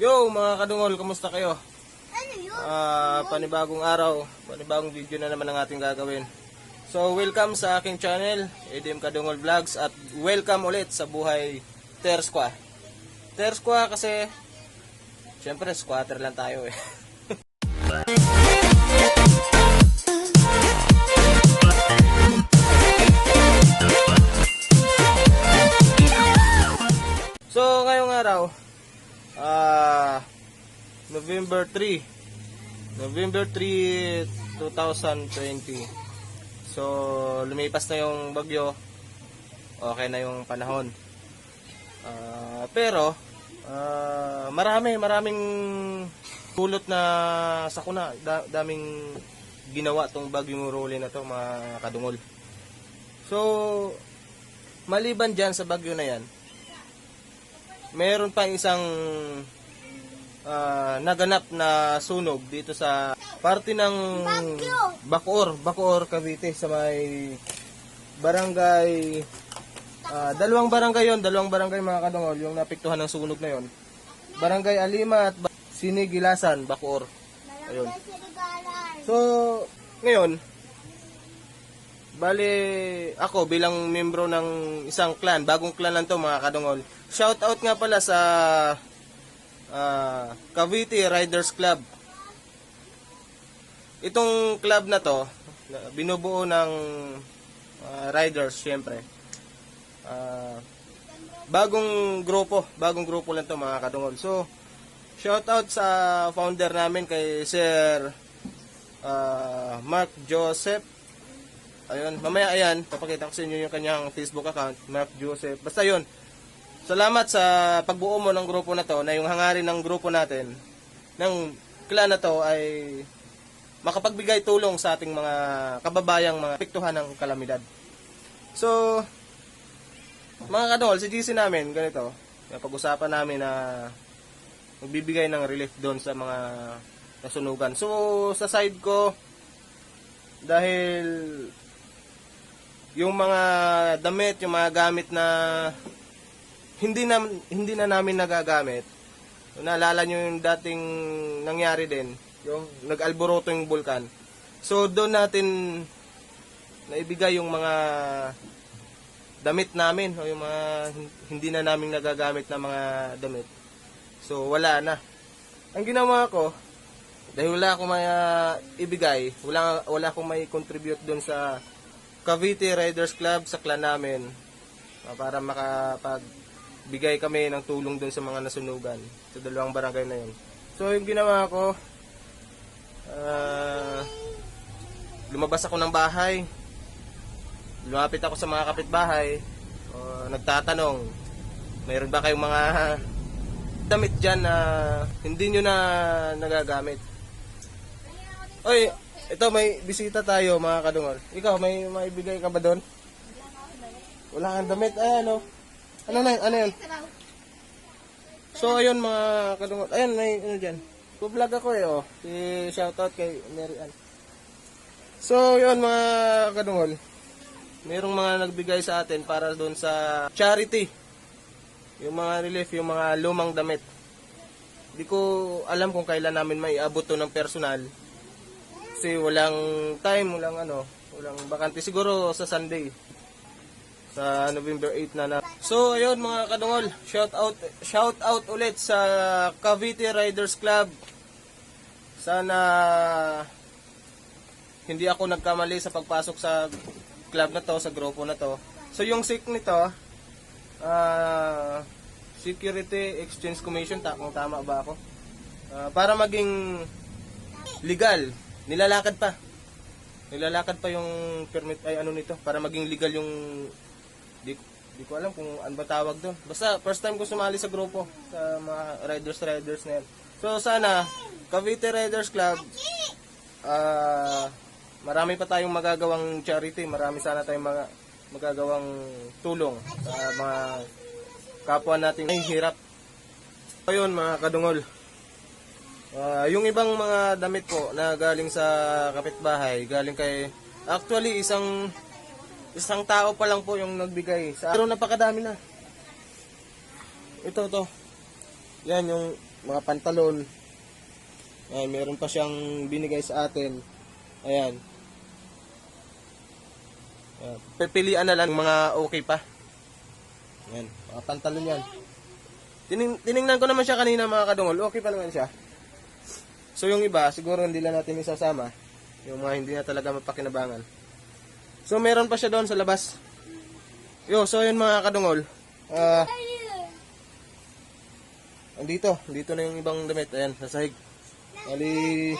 Yo mga kadungol, kamusta kayo? Ano yun? Ah, panibagong araw, panibagong video na naman ang ating gagawin. So, welcome sa aking channel, Edim Kadungol Vlogs at welcome ulit sa buhay Tersqua. Tersqua kasi syempre squatter lang tayo eh. So, ngayong araw, ah, November 3, November 3, 2020. So, lumipas na yung bagyo. Okay na yung panahon. Ah, pero, ah, marami, maraming pulot na sakuna. Da, daming ginawa tong bagyong Rolly na to, mga kadungol. So, maliban dyan sa bagyo na yan, meron pa isang ah, naganap na sunog dito sa parte ng Bacoor, Bacoor, Cavite sa may barangay ah, dalawang barangay yon, dalawang barangay mga kadungol yung napiktuhan ng sunog na yon. Barangay Alima at Sinigilasan, Bacoor. Ayun. So, ngayon, Bali, ako bilang membro ng isang clan, bagong clan lang to mga kadungol. Shout out nga pala sa ah, Cavite Riders Club. Itong club na to, binubuo ng ah, riders syempre. Ah, bagong grupo, bagong grupo lang to mga kadungol. So, shout out sa founder namin kay Sir ah, Mark Joseph Ayun, mamaya ayan, papakita ko sa inyo yung kanyang Facebook account, Mark Joseph. Basta yun, salamat sa pagbuo mo ng grupo na to, na yung hangarin ng grupo natin, ng clan na to ay makapagbigay tulong sa ating mga kababayang mga piktuhan ng kalamidad. So, mga kadol, si GC namin, ganito, pag-usapan namin na magbibigay ng relief doon sa mga nasunugan. So, sa side ko, dahil yung mga damit, yung mga gamit na hindi na hindi na namin nagagamit. Naalala nyo yung dating nangyari din, yung nag-alboroto yung bulkan. So doon natin naibigay yung mga damit namin o yung mga hindi na namin nagagamit na mga damit. So wala na. Ang ginawa ko, dahil wala akong may ah, ibigay, wala wala akong may contribute doon sa Cavite Riders Club sa clan namin ah, para makapagbigay kami ng tulong doon sa mga nasunugan sa dalawang barangay na yun. So yung ginawa ko, ah, lumabas ako ng bahay, lumapit ako sa mga kapitbahay, uh, nagtatanong, mayroon ba kayong mga damit dyan na hindi nyo na nagagamit? Oy, ito may bisita tayo mga kadungol. Ikaw, may maibigay ka ba doon? Wala kang damit. Ay, ano? Ano na yun? Ano yun? So, ayun mga kadungol. Ayun, may ano dyan. Vlog ako eh, oh. Si shoutout kay Mary Ann. So, yun mga kadungol. Merong mga nagbigay sa atin para doon sa charity. Yung mga relief, yung mga lumang damit. Hindi ko alam kung kailan namin may abot to ng personal. Kasi walang time, walang ano, walang bakante. Siguro sa Sunday. Sa November 8 na na. So, ayun mga kadungol. Shout out, shout out ulit sa Cavite Riders Club. Sana hindi ako nagkamali sa pagpasok sa club na to, sa grupo na to. So, yung SIC nito, ah Security Exchange Commission, ta kung tama ba ako? Ah, para maging legal, nilalakad pa. Nilalakad pa yung permit ay ano nito para maging legal yung di, di ko alam kung ano ba tawag doon. Basta first time ko sumali sa grupo sa mga riders riders na yan. So sana Cavite Riders Club ah marami pa tayong magagawang charity, marami sana tayong mga magagawang tulong sa mga kapwa nating may hirap. Ayun mga kadungol. Ah, yung ibang mga damit po na galing sa kapitbahay, galing kay actually isang isang tao pa lang po yung nagbigay. Sa pero napakadami na. Ito to. Yan yung mga pantalon. Ayan, meron pa siyang binigay sa atin. Ayan. Ayan. Pipilian na lang mga okay pa. Ayan, mga pantalon yan. Tining, tiningnan ko naman siya kanina mga kadungol. Okay pa naman siya. So yung iba, siguro hindi lang natin isasama. Yung mga hindi na talaga mapakinabangan. So meron pa siya doon sa labas. Yo, so yun mga kadungol. Ah, andito, dito na yung ibang damit. Ayan, sa sahig. Ali,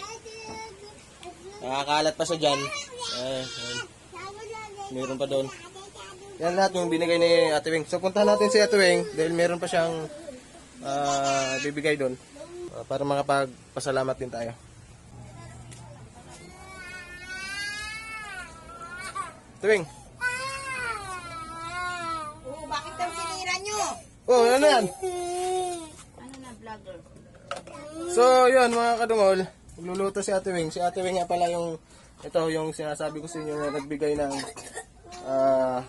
nakakalat pa siya dyan. Ayan. Meron pa doon. Yan lahat yung binigay ni Ate Wing. So puntahan natin si Ate Wing dahil meron pa siyang ah, bibigay doon Ah, para makapagpasalamat din tayo. Ate Wing. Oo, bakit daw sinira nyo? Oh, ano yan? Ano na, vlogger? So, yun mga kadungol. Magluluto si Ate Wing. Si Ate Wing nga pala yung ito yung sinasabi ko sa inyo na nagbigay ng ah,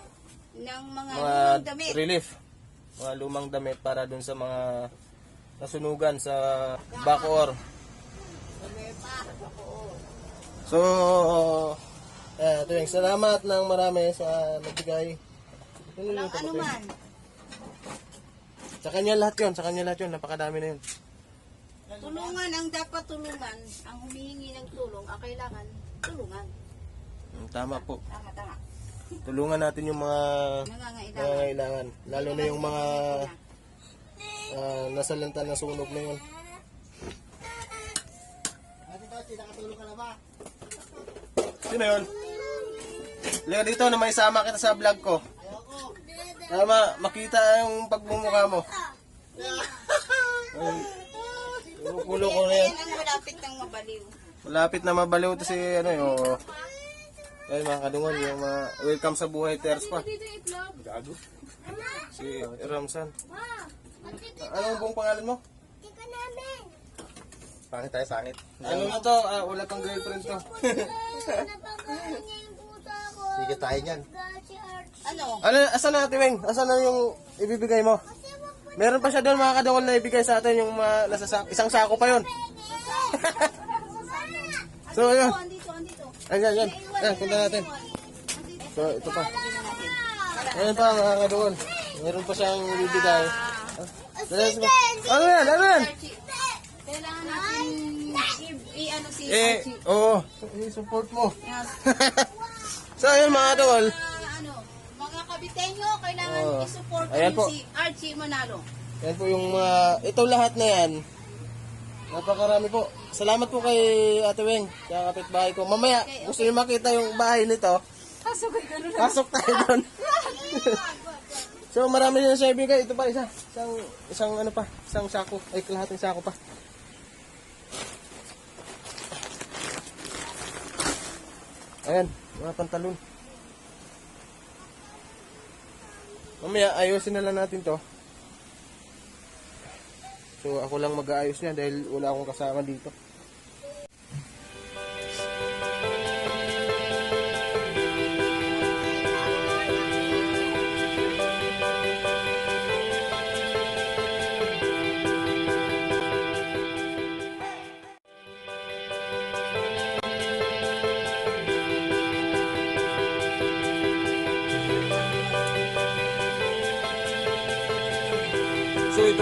Ng mga mga lumang damit. relief. Mga lumang damit para dun sa mga nasunugan sa Bacoor. So, eh, Ate Wing, salamat ng marami sa nagbigay. Walang ano man. Sa kanya lahat yun, sa kanya lahat yun, napakadami na yun. Tulungan ang dapat tulungan. Ang humihingi ng tulong, ang kailangan tulungan. Mm, Tama po. Tama, tama. Tulungan natin yung mga Nangangailangan. nangangailangan. Lalo na yung mga uh, nasalanta na sunog na yun. Sino yun? Liga dito na may sama kita sa vlog ko. Tama, makita yung pagmumukha mo. Ay, Kulo ko na yan. Malapit ng mabaliw. Malapit na mabaliw to si ano yung Ayun mga kadungol, yung mga welcome sa buhay Tears pa. Gago. Si Ramsan. Anong buong pangalan mo? Pangit tayo, pangit. Ano na to? Ah, wala pang girlfriend to. Sige tayo niyan. Ano? ano, asan na Ate Weng? Asan na yung ibibigay mo? Meron pa siya doon mga kadungol na ibigay sa atin yung mga nasa sa- isang sako pa yun. so yun. Andito, andito. Ayan, yan. Ayan, punta natin. So ito pa. Ayan pa mga kadungol. Meron pa siyang ibibigay. Sige. Ano yan? Ano yan? Kailangan natin i-ano si Eh, Archie. oo. I-support mo. Yes. So ayun mga. Ah, ano, mga kabitenyo, kailangan Oo. i-support Ayan po. si Archie Manalo. Yan po yung mga, ito lahat na yan. Napakarami po. Salamat po kay Ate Weng, sa kapitbahay ko. Mamaya, gusto niyo makita yung bahay nito. Pasok tayo doon. so marami din siya ibigay. Ito pa isa. Isang, isang ano pa. Isang sako. Ay, kalahating sako pa. Ayan, mga pantalon. Mamaya, ayusin na lang natin to. So ako lang mag-aayos niya dahil wala akong kasama dito.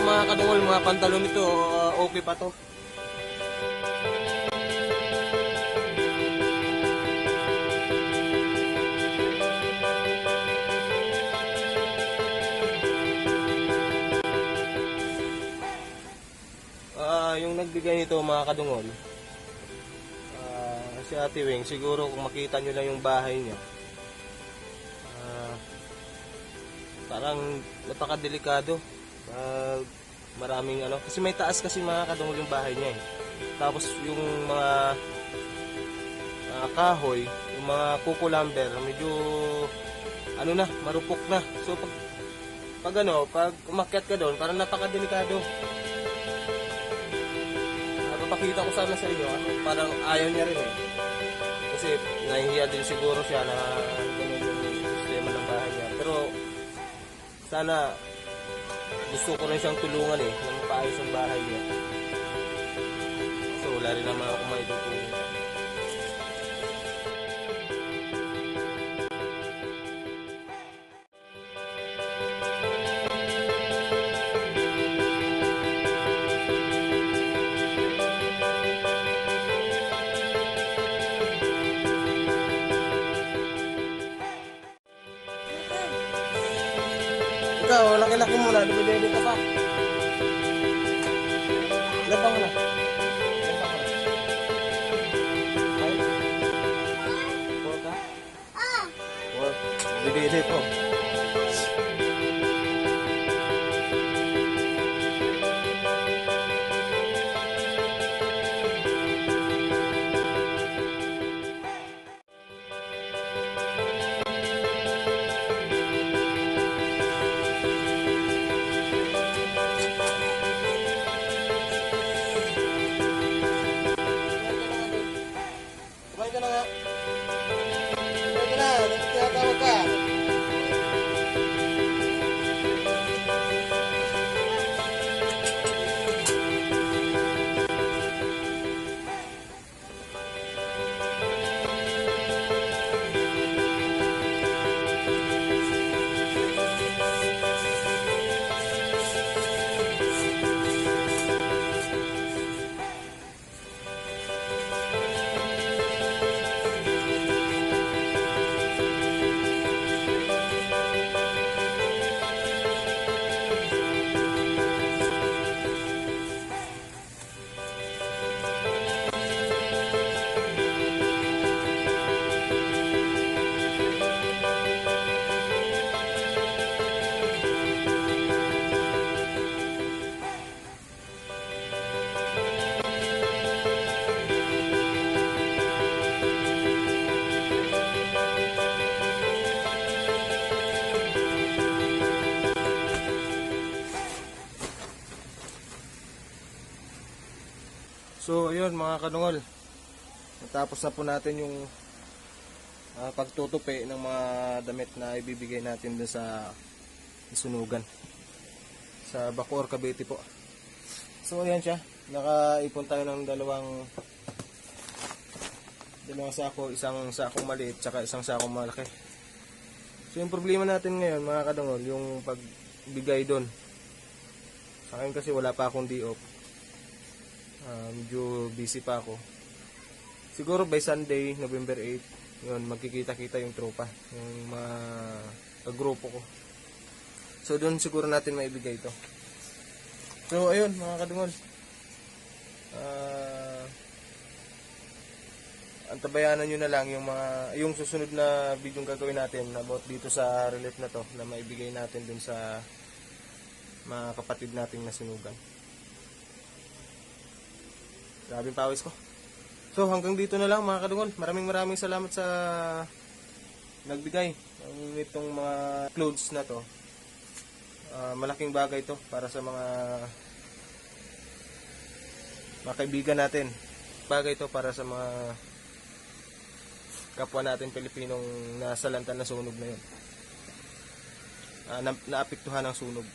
Mga kadungol, mga pantalon ito, uh, okay pa to. Ah, yung nagbigay nito mga kadungol, ah, si Ate Wing, siguro kung makita nyo lang yung bahay niya, ah, parang napakadelikado. Pag maraming ano, kasi may taas kasi mga kadungol yung bahay niya eh. Tapos yung mga ah, kahoy, yung mga kuko lumber, medyo ano na, marupok na. So pag pag ano, pag umakyat ka doon, parang napakadelikado. Napapakita ko sana sa inyo, ano, parang ayaw niya rin eh. Kasi nahihiya din siguro siya na ganun yung sistema ng bahay niya. Pero sana gusto ko rin siyang tulungan eh, na mapaayos ang bahay niya. So wala rin naman ako may. Na. Dumidede ka pa. Ilan taon ka na? Ilan taon ka na? Five? Four ka? Four. Dumidede po. So, ayun mga kanungol. Natapos na po natin yung ah, pagtutupi ng mga damit na ibibigay natin dun sa isunugan. Sa Bacoor, Cavite po. So, ayan siya. Nakaipon tayo ng dalawang dalawang sako, isang sakong maliit, tsaka isang sakong malaki. So, yung problema natin ngayon, mga kadungol, yung pagbigay doon. Sa akin kasi wala pa akong di-off. Ah, medyo busy pa ako. Siguro by Sunday, November 8, yun, magkikita-kita yung tropa, yung mga kagrupo ko. So, doon siguro natin maibigay ito. So, ayun, mga kadungol. Ah, antabayanan nyo na lang yung mga yung susunod na video gagawin natin about dito sa relief na to na maibigay natin dun sa mga kapatid nating nasunugan. Grabe yung pawis ko. So hanggang dito na lang mga kadungol. Maraming maraming salamat sa nagbigay ng itong mga clothes na to. Ah, malaking bagay to para sa mga mga natin. Bagay to para sa mga kapwa natin Pilipinong nasa lantan na sunog na yun. Ah, na, naapektuhan ng sunog.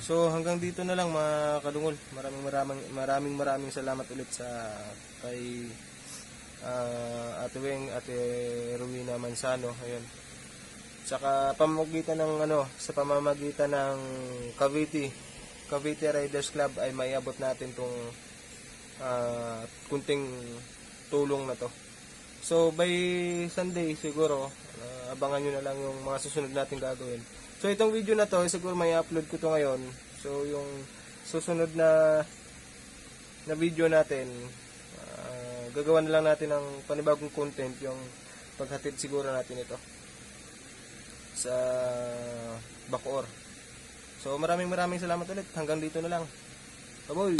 So hanggang dito na lang mga kadungol. Maraming maraming maraming maraming salamat ulit sa kay ah, Ate Weng, Ate Rowena Mansano, ayun. Saka pamamagitan ng ano, sa pamamagitan ng Cavite Cavite Riders Club ay maiabot natin tong ah, kunting tulong na to. So by Sunday siguro ah, abangan nyo na lang yung mga susunod natin gagawin. So itong video na to siguro may upload ko to ngayon. So yung susunod na na video natin ah, gagawa na lang natin ng panibagong content yung paghatid siguro natin ito sa Bacoor. So maraming maraming salamat ulit. Hanggang dito na lang. Baboy!